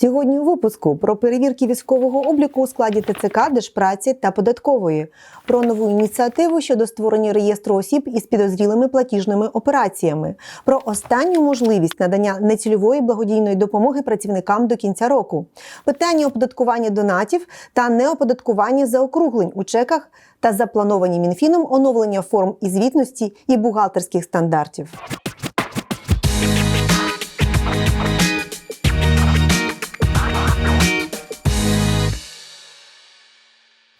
Сьогодні у випуску про перевірки військового обліку у складі ТЦК, Держпраці та податкової, про нову ініціативу щодо створення реєстру осіб із підозрілими платіжними операціями, про останню можливість надання нецільової благодійної допомоги працівникам до кінця року, питання оподаткування донатів та неоподаткування заокруглень у чеках та заплановані мінфіном оновлення форм і звітності і бухгалтерських стандартів.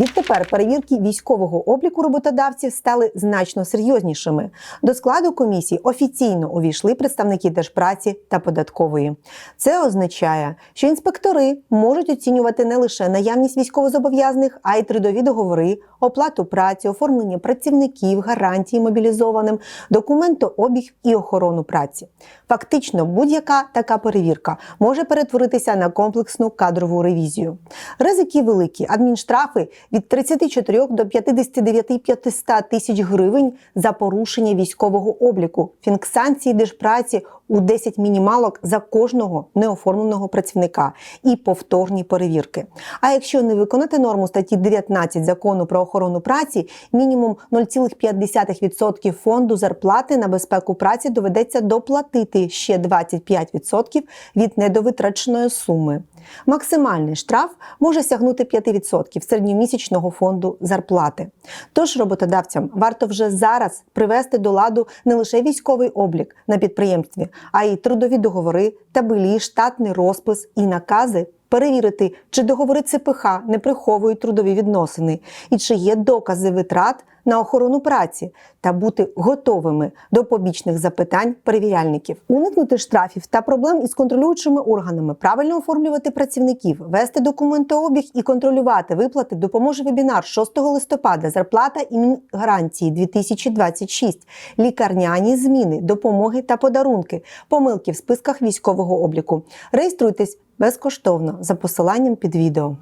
Відтепер перевірки військового обліку роботодавців стали значно серйознішими. До складу комісії офіційно увійшли представники держпраці та податкової. Це означає, що інспектори можуть оцінювати не лише наявність військовозобов'язаних, а й трудові договори, оплату праці, оформлення працівників, гарантії мобілізованим, документообіг і охорону праці. Фактично, будь-яка така перевірка може перетворитися на комплексну кадрову ревізію. Ризики великі, адмінштрафи від 34 до 59 500 тисяч гривень за порушення військового обліку, фінксанції держпраці у 10 мінімалок за кожного неоформленого працівника і повторні перевірки. А якщо не виконати норму статті 19 закону про охорону праці, мінімум 0,5% фонду зарплати на безпеку праці доведеться доплатити ще 25% від недовитраченої суми. Максимальний штраф може сягнути 5% середньомісячного фонду зарплати. Тож роботодавцям варто вже зараз привести до ладу не лише військовий облік на підприємстві, а й трудові договори, табелі, штатний розпис і накази. Перевірити, чи договори ЦПХ не приховують трудові відносини, і чи є докази витрат на охорону праці, та бути готовими до побічних запитань перевіряльників, уникнути штрафів та проблем із контролюючими органами, правильно оформлювати працівників, вести документообіг і контролювати виплати допоможе вебінар 6 листопада. Зарплата і гарантії 2026, лікарняні зміни, допомоги та подарунки, помилки в списках військового обліку. Реєструйтесь безкоштовно за посиланням під відео.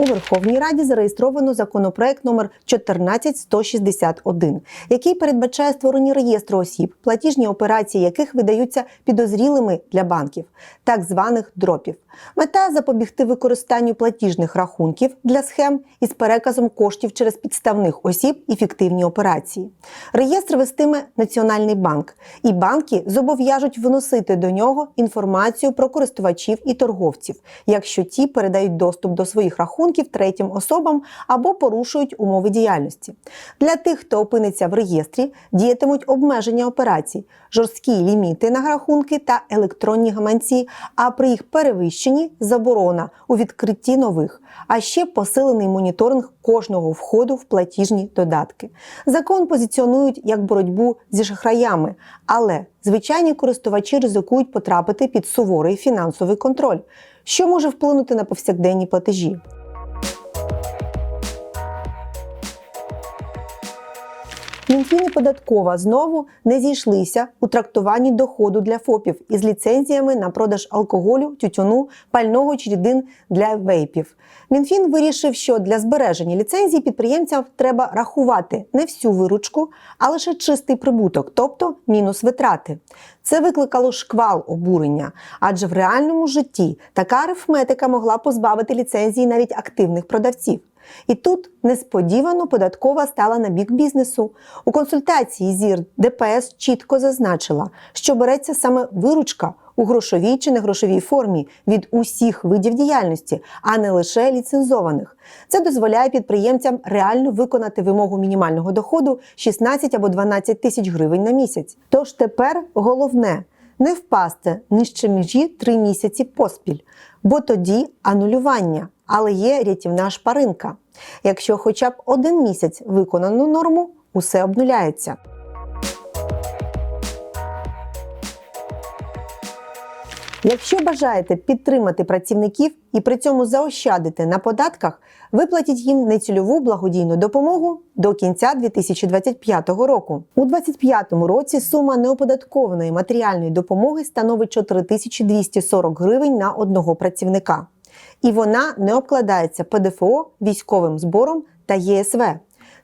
У Верховній Раді зареєстровано законопроект номер 14161, який передбачає створення реєстру осіб, платіжні операції яких видаються підозрілими для банків, так званих дропів. Мета запобігти використанню платіжних рахунків для схем із переказом коштів через підставних осіб і фіктивні операції. Реєстр вестиме Національний банк, і банки зобов'яжуть вносити до нього інформацію про користувачів і торговців, якщо ті передають доступ до своїх рахунків третім особам або порушують умови діяльності. Для тих, хто опиниться в реєстрі, діятимуть обмеження операцій, жорсткі ліміти на рахунки та електронні гаманці, а при їх перевищенні заборона у відкритті нових, а ще посилений моніторинг кожного входу в платіжні додатки. Закон позиціонують як боротьбу зі шахраями, але звичайні користувачі ризикують потрапити під суворий фінансовий контроль, що може вплинути на повсякденні платежі. Мінфін і податкова знову не зійшлися у трактуванні доходу для ФОПів із ліцензіями на продаж алкоголю, тютюну, пального чи рідин для вейпів. Мінфін вирішив, що для збереження ліцензії підприємцям треба рахувати не всю виручку, а лише чистий прибуток, тобто мінус витрати. Це викликало шквал обурення, адже в реальному житті така арифметика могла позбавити ліцензії навіть активних продавців. І тут несподівано податкова стала на бік бізнесу. У консультації ЗІР ДПС чітко зазначила, що береться саме виручка у грошовій чи негрошовій формі від усіх видів діяльності, а не лише ліцензованих. Це дозволяє підприємцям реально виконати вимогу мінімального доходу 16 або 12 тисяч гривень на місяць. Тож тепер головне не впасти нижче межі 3 місяці поспіль, бо тоді анулювання. Але є рятівна шпаринка. Якщо хоча б один місяць виконано норму, усе обнуляється. Якщо бажаєте підтримати працівників і при цьому заощадити на податках, виплатіть їм нецільову благодійну допомогу до кінця 2025 року. У 2025 році сума неоподаткованої матеріальної допомоги становить 4240 гривень на одного працівника. І вона не обкладається ПДФО, військовим збором та ЄСВ.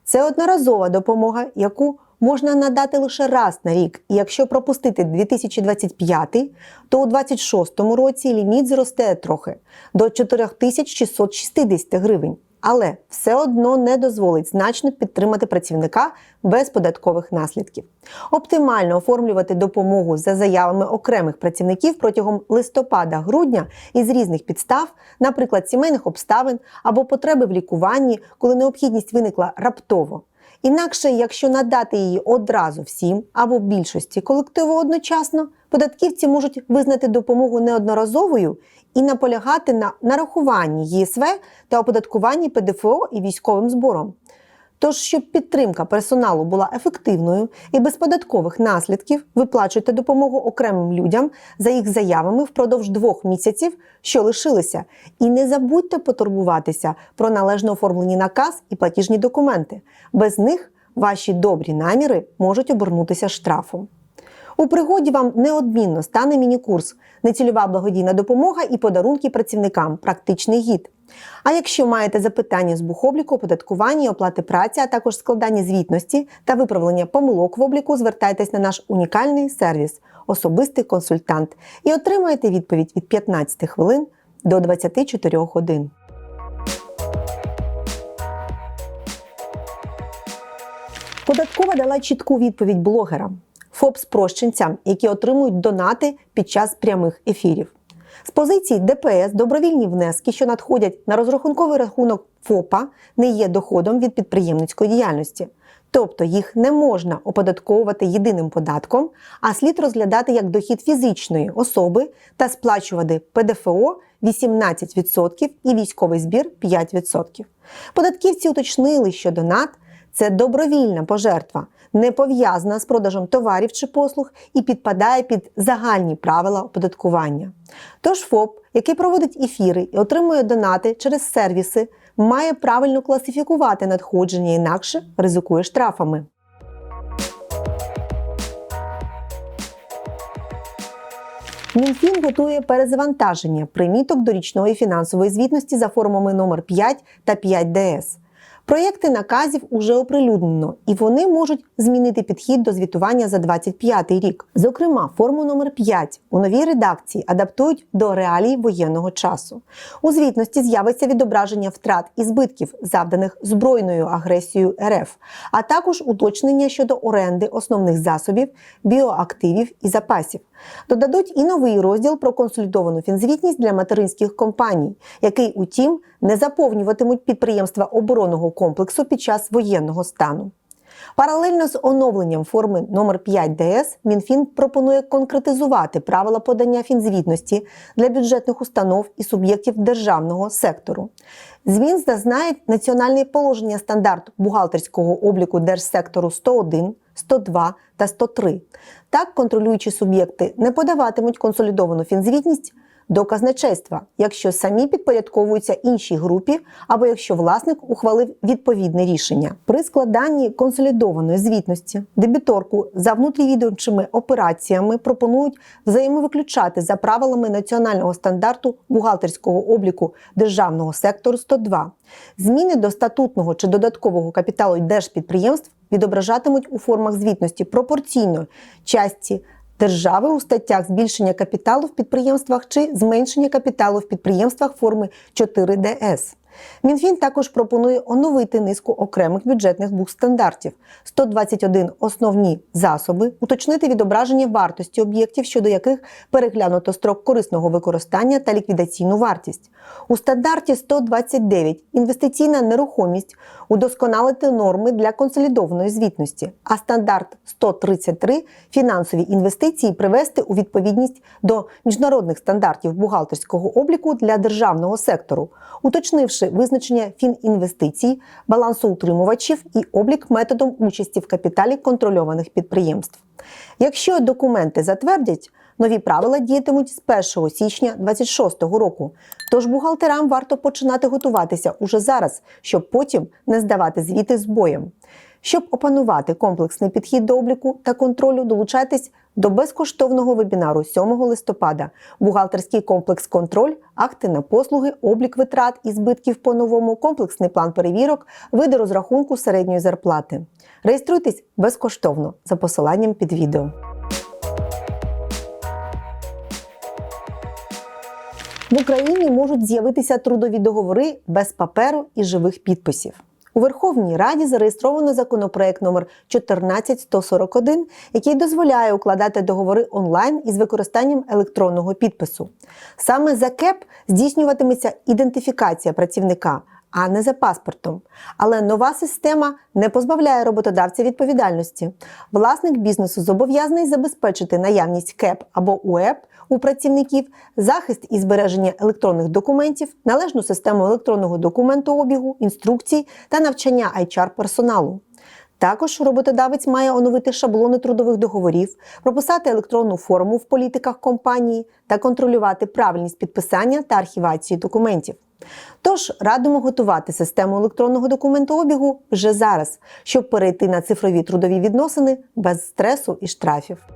Це одноразова допомога, яку можна надати лише раз на рік. І якщо пропустити 2025, то у 2026 році ліміт зросте трохи до 4660 гривень. Але все одно не дозволить значно підтримати працівника без податкових наслідків. Оптимально оформлювати допомогу за заявами окремих працівників протягом листопада-грудня із різних підстав, наприклад, сімейних обставин або потреби в лікуванні, коли необхідність виникла раптово. Інакше, якщо надати її одразу всім або більшості колективу одночасно, податківці можуть визнати допомогу неодноразовою і наполягати на нарахуванні ЄСВ та оподаткуванні ПДФО і військовим збором. Тож, щоб підтримка персоналу була ефективною і без податкових наслідків, виплачуйте допомогу окремим людям за їх заявами впродовж двох місяців, що лишилися, і не забудьте потурбуватися про належно оформлені наказ і платіжні документи. Без них ваші добрі наміри можуть обернутися штрафом. У пригоді вам неодмінно стане міні-курс нецільова благодійна допомога і подарунки працівникам практичний гід. А якщо маєте запитання з бухобліку, оподаткування, оплати праці, а також складання звітності та виправлення помилок в обліку, звертайтесь на наш унікальний сервіс Особистий консультант і отримаєте відповідь від 15 хвилин до 24 годин. Податкова дала чітку відповідь блогерам, ФОП-спрощенцям, які отримують донати під час прямих ефірів. З позиції ДПС добровільні внески, що надходять на розрахунковий рахунок ФОПа, не є доходом від підприємницької діяльності. Тобто їх не можна оподатковувати єдиним податком, а слід розглядати як дохід фізичної особи та сплачувати ПДФО 18% і військовий збір 5%. Податківці уточнили, що донат це добровільна пожертва, не пов'язана з продажем товарів чи послуг і підпадає під загальні правила оподаткування. Тож ФОП, який проводить ефіри і отримує донати через сервіси, має правильно класифікувати надходження, інакше ризикує штрафами. Мінфін готує перезавантаження приміток до річної фінансової звітності за формами номер 5 та 5 ДС. Проєкти наказів уже оприлюднено, і вони можуть змінити підхід до звітування за 2025 рік. Зокрема, форму номер 5 у новій редакції адаптують до реалій воєнного часу. У звітності з'явиться відображення втрат і збитків, завданих збройною агресією РФ, а також уточнення щодо оренди основних засобів, біоактивів і запасів. Додадуть і новий розділ про консолідовану фінзвітність для материнських компаній, який, утім, не заповнюватимуть підприємства оборонного комплексу під час воєнного стану. Паралельно з оновленням форми номер 5 ДС Мінфін пропонує конкретизувати правила подання фінзвітності для бюджетних установ і суб'єктів державного сектору. Змін зазнають національне положення стандарт бухгалтерського обліку держсектору 101, 102 та 103. Так, контролюючі суб'єкти не подаватимуть консолідовану фінзвітність до казначейства, якщо самі підпорядковуються іншій групі, або якщо власник ухвалив відповідне рішення. При складанні консолідованої звітності дебіторку за внутрівідомчими операціями пропонують взаємовиключати за правилами національного стандарту бухгалтерського обліку державного сектору 102. Зміни до статутного чи додаткового капіталу держпідприємств відображатимуть у формах звітності пропорційно частці держави у статтях збільшення капіталу в підприємствах чи зменшення капіталу в підприємствах форми 4 ДС. Мінфін також пропонує оновити низку окремих бюджетних бухстандартів, 121 основні засоби, уточнити відображення вартості об'єктів, щодо яких переглянуто строк корисного використання та ліквідаційну вартість. У стандарті 129 інвестиційна нерухомість удосконалити норми для консолідованої звітності, а стандарт 133 фінансові інвестиції привести у відповідність до міжнародних стандартів бухгалтерського обліку для державного сектору, уточнивши визначення фінінвестицій, балансоутримувачів і облік методом участі в капіталі контрольованих підприємств. Якщо документи затвердять, Нові правила діятимуть з 1 січня 2026 року. Тож бухгалтерам варто починати готуватися уже зараз, щоб потім не здавати звіти з боєм. Щоб опанувати комплексний підхід до обліку та контролю, долучайтесь до безкоштовного вебінару 7 листопада. Бухгалтерський комплекс контроль, акти на послуги, облік витрат і збитків по новому, комплексний план перевірок, види розрахунку середньої зарплати. Реєструйтесь безкоштовно за посиланням під відео. В Україні можуть з'явитися трудові договори без паперу і живих підписів. У Верховній Раді зареєстровано законопроект номер 14141, який дозволяє укладати договори онлайн із використанням електронного підпису. Саме за КЕП здійснюватиметься ідентифікація працівника, а не за паспортом. Але нова система не позбавляє роботодавця відповідальності. Власник бізнесу зобов'язаний забезпечити наявність КЕП або УЕП у працівників, захист і збереження електронних документів, належну систему електронного документообігу, інструкцій та навчання HR-персоналу. Також роботодавець має оновити шаблони трудових договорів, прописати електронну форму в політиках компанії та контролювати правильність підписання та архівації документів. Тож радимо готувати систему електронного документообігу вже зараз, щоб перейти на цифрові трудові відносини без стресу і штрафів.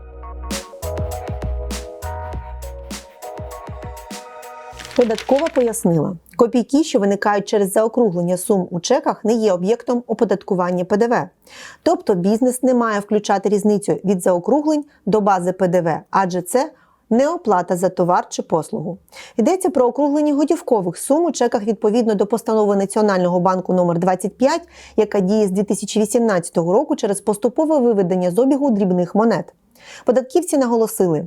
Податкова пояснила, копійки, що виникають через заокруглення сум у чеках, не є об'єктом оподаткування ПДВ. Тобто бізнес не має включати різницю від заокруглень до бази ПДВ, адже це не оплата за товар чи послугу. Йдеться про округлення готівкових сум у чеках відповідно до постанови Національного банку номер 25 яка діє з 2018 року через поступове виведення з обігу дрібних монет. Податківці наголосили,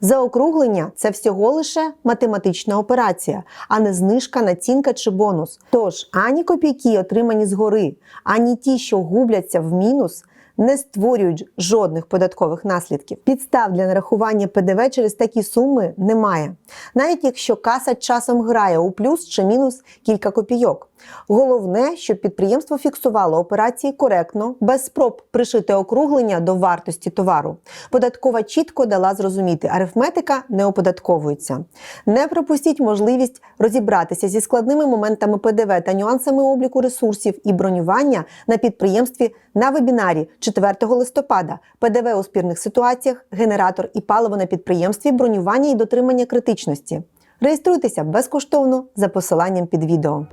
заокруглення це всього лише математична операція, а не знижка, націнка чи бонус. Тож ані копійки, отримані згори, ані ті, що губляться в мінус, не створюють жодних податкових наслідків. Підстав для нарахування ПДВ через такі суми немає, навіть якщо каса часом грає у плюс чи мінус кілька копійок. Головне, щоб підприємство фіксувало операції коректно, без спроб пришити округлення до вартості товару. Податкова чітко дала зрозуміти, арифметика не оподатковується. Не пропустіть можливість розібратися зі складними моментами ПДВ та нюансами обліку ресурсів і бронювання на підприємстві на вебінарі 4 листопада. ПДВ у спірних ситуаціях, генератор і паливо на підприємстві, бронювання і дотримання критичності. Реєструйтеся безкоштовно за посиланням під відео.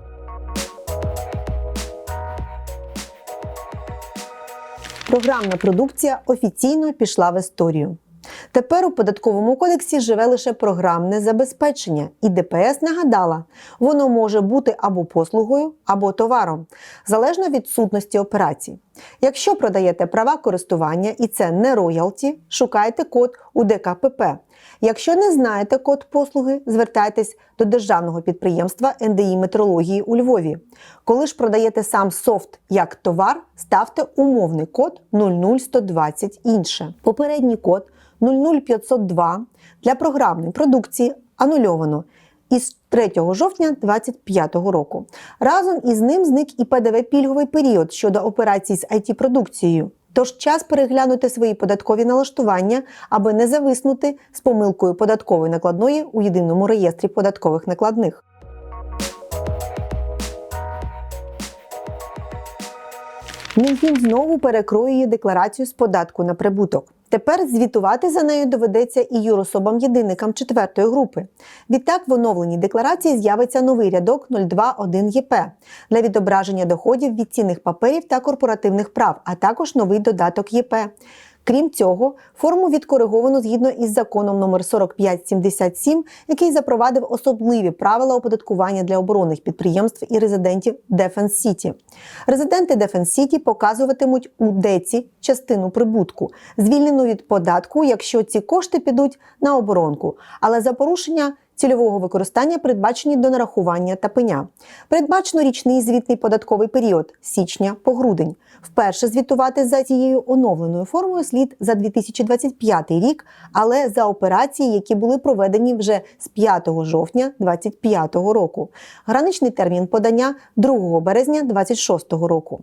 Програмна продукція офіційно пішла в історію. Тепер у податковому кодексі живе лише програмне забезпечення, і ДПС нагадала, воно може бути або послугою, або товаром, залежно від сутності операцій. Якщо продаєте права користування і це не роялті, шукайте код у ДКПП. Якщо не знаєте код послуги, звертайтесь до державного підприємства НДІ метрології у Львові. Коли ж продаєте сам софт як товар, ставте умовний код 00120 інше. Попередній код 00502 для програмної продукції анульовано із 3 жовтня 2025 року. Разом із ним зник і ПДВ-пільговий період щодо операцій з IT-продукцією. Тож час переглянути свої податкові налаштування, аби не зависнути з помилкою податкової накладної у єдиному реєстрі податкових накладних. Мінфін знову перекроює декларацію з податку на прибуток. Тепер звітувати за нею доведеться і юрособам-єдиникам четвертої групи. Відтак в оновленій декларації з'явиться новий рядок 021 ЄП для відображення доходів від цінних паперів та корпоративних прав, а також новий додаток ЄП. Крім цього, форму відкориговано згідно із законом номер 4577, який запровадив особливі правила оподаткування для оборонних підприємств і резидентів Defense City. Резиденти Defense City показуватимуть у ДЕЦі частину прибутку, звільнену від податку, якщо ці кошти підуть на оборонку, але за порушення цільового використання передбачені до нарахування та пеня. Передбачено річний звітний податковий період січня по грудень. Вперше звітувати за цією оновленою формою слід за 2025 рік, але за операції, які були проведені вже з 5 жовтня 2025 року. Граничний термін подання 2 березня 2026 року.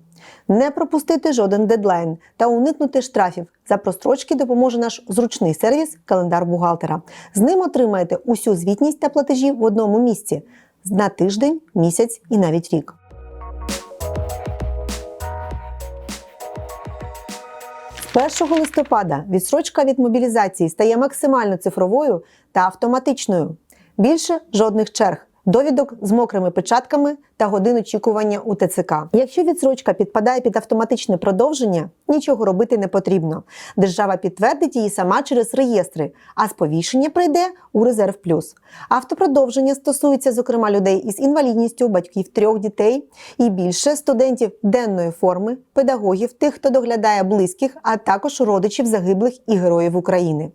Не пропустити жоден дедлайн та уникнути штрафів За прострочки допоможе наш зручний сервіс Календар бухгалтера. З ним отримаєте усю звітність та платежі в одному місці на тиждень, місяць і навіть рік. З 1 листопада відсрочка від мобілізації стає максимально цифровою та автоматичною. Більше жодних черг. Довідок з мокрими печатками та годин очікування у ТЦК. Якщо відсрочка підпадає під автоматичне продовження, нічого робити не потрібно. Держава підтвердить її сама через реєстри, а сповіщення прийде у резерв плюс. Автопродовження стосується, зокрема, людей із інвалідністю, батьків трьох дітей і більше студентів денної форми, педагогів, тих, хто доглядає близьких, а також родичів загиблих і героїв України.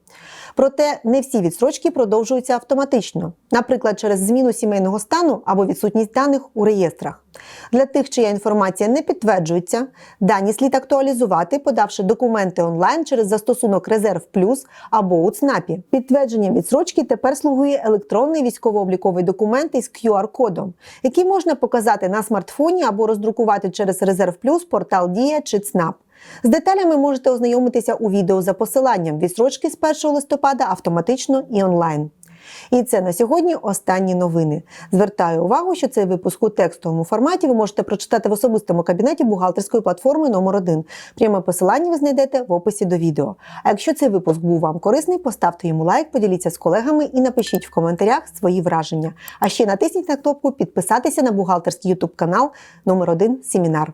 Проте не всі відсрочки продовжуються автоматично, наприклад, через зміну сімейного стану або відсутність даних у реєстрах. Для тих, чия інформація не підтверджується, дані слід актуалізувати, подавши документи онлайн через застосунок Резерв Плюс або у ЦНАПі. Підтвердженням відсрочки тепер слугує електронний військово-обліковий документ із QR-кодом, який можна показати на смартфоні або роздрукувати через Резерв Плюс, портал Дія чи ЦНАП. З деталями можете ознайомитися у відео за посиланням відсрочки з 1 листопада автоматично і онлайн. І це на сьогодні останні новини. Звертаю увагу, що цей випуск у текстовому форматі ви можете прочитати в особистому кабінеті бухгалтерської платформи номер 1 Пряме посилання ви знайдете в описі до відео. А якщо цей випуск був вам корисний, поставте йому лайк, поділіться з колегами і напишіть в коментарях свої враження. А ще натисніть на кнопку підписатися на бухгалтерський YouTube канал номер 1 Семінар.